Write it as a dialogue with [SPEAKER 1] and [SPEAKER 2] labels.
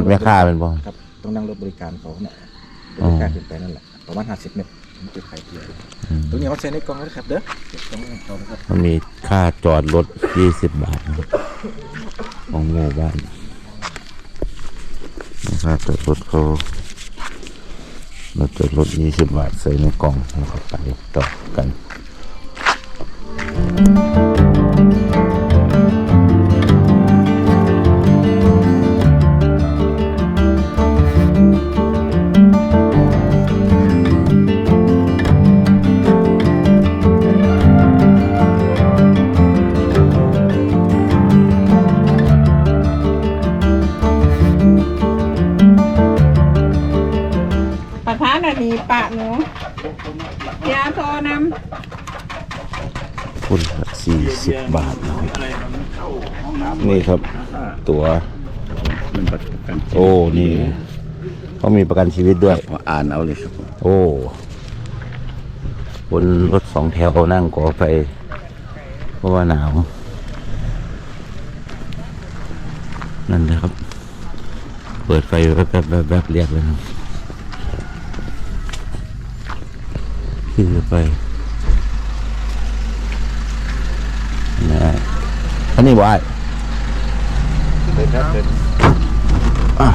[SPEAKER 1] ถ
[SPEAKER 2] แม่
[SPEAKER 1] ค้าเป็นบ่
[SPEAKER 2] ครับต้องนั่งรถบริการเขาเนี่ยบริการขึ้นไปนั่นแหละประมาณห้าสิบเมตรมันจะขายเที่ยวตรงนี้เขาเซ็นในกล่องแล้วครับเด้อเก็บกล่องให้เขานะครับ
[SPEAKER 1] มันมีค่าจอดรถ20บาทนะครับของหมู่บ้านค่าจอดรถเขาเราจอดรถ20บาทใส่ในกล่องแล้วก็ไปต่อกัน นี่ครับ ตัว
[SPEAKER 3] มันประกัน
[SPEAKER 1] โอ้นี่เขามีประกันชีวิตด้วย
[SPEAKER 3] พออ่านเอาเลยครับผม
[SPEAKER 1] โอ้บนรถสองแถวนั่งก่อไฟเพราะว่าหนาว นั่นนะครับ เปิดไฟแป๊บแป๊บแป๊บแป๊บเรียกเลยครับขึ้นไปนะอันนี้ว่า
[SPEAKER 2] เลยครับเดิน
[SPEAKER 1] อ้าว